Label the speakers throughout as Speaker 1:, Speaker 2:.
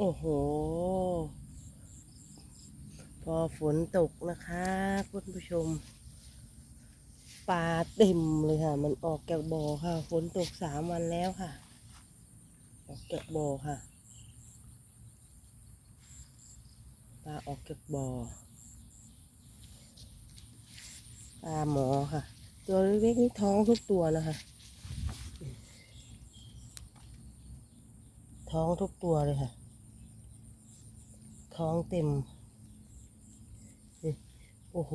Speaker 1: โอ้โห พอฝนตกนะคะคุณผู้ชมปลาเต็มเลยค่ะ มันออกจากบ่อค่ะ ฝนตกสามวันแล้วค่ะ ออกจากบ่อค่ะปลาออกจากบ่อปลาหมอค่ะ ตัวเล็กนี่ท้องทุกตัวนะคะ ท้องทุกตัวเลยค่ะ ท้องเต็ม โอ้โห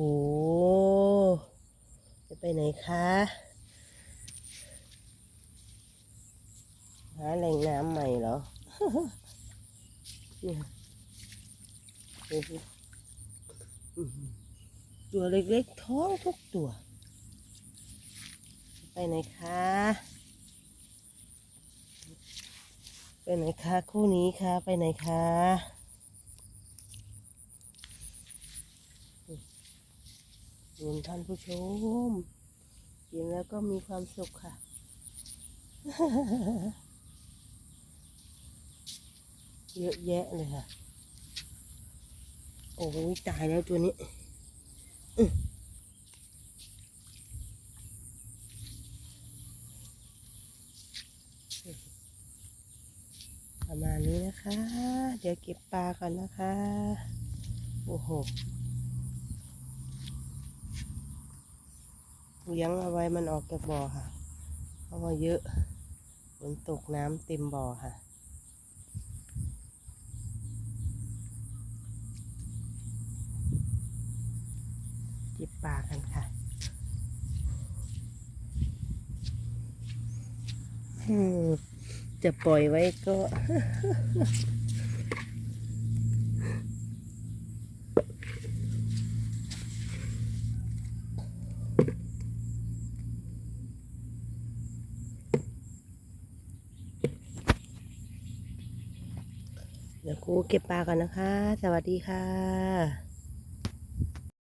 Speaker 1: จะไปไหนคะ หาแหล่งน้ำใหม่เหรอตัวเล็กๆท้องทุกตัว ไปไหนคะ ไปไหนคะ คู่นี้คะ ไปไหนคะ ดูท่านผู้ชม กินแล้วก็มีความสุขค่ะ เยอะแยะเลยค่ะ โอ้ยตายแล้วตัวนี้ประมาณนี้นะคะ เดี๋ยวเก็บปลาก่อนนะคะ โอ้โห เลี้ยงเอาไว้มันออกจากบ่อค่ะ เพราะว่าเยอะฝนตกน้ำเต็มบ่อค่ะเก็บปลากันค่ะจะปล่อยไว้ก็ เดี๋ยวครูเก็บปลาก่อนนะคะ สวัสดีค่ะ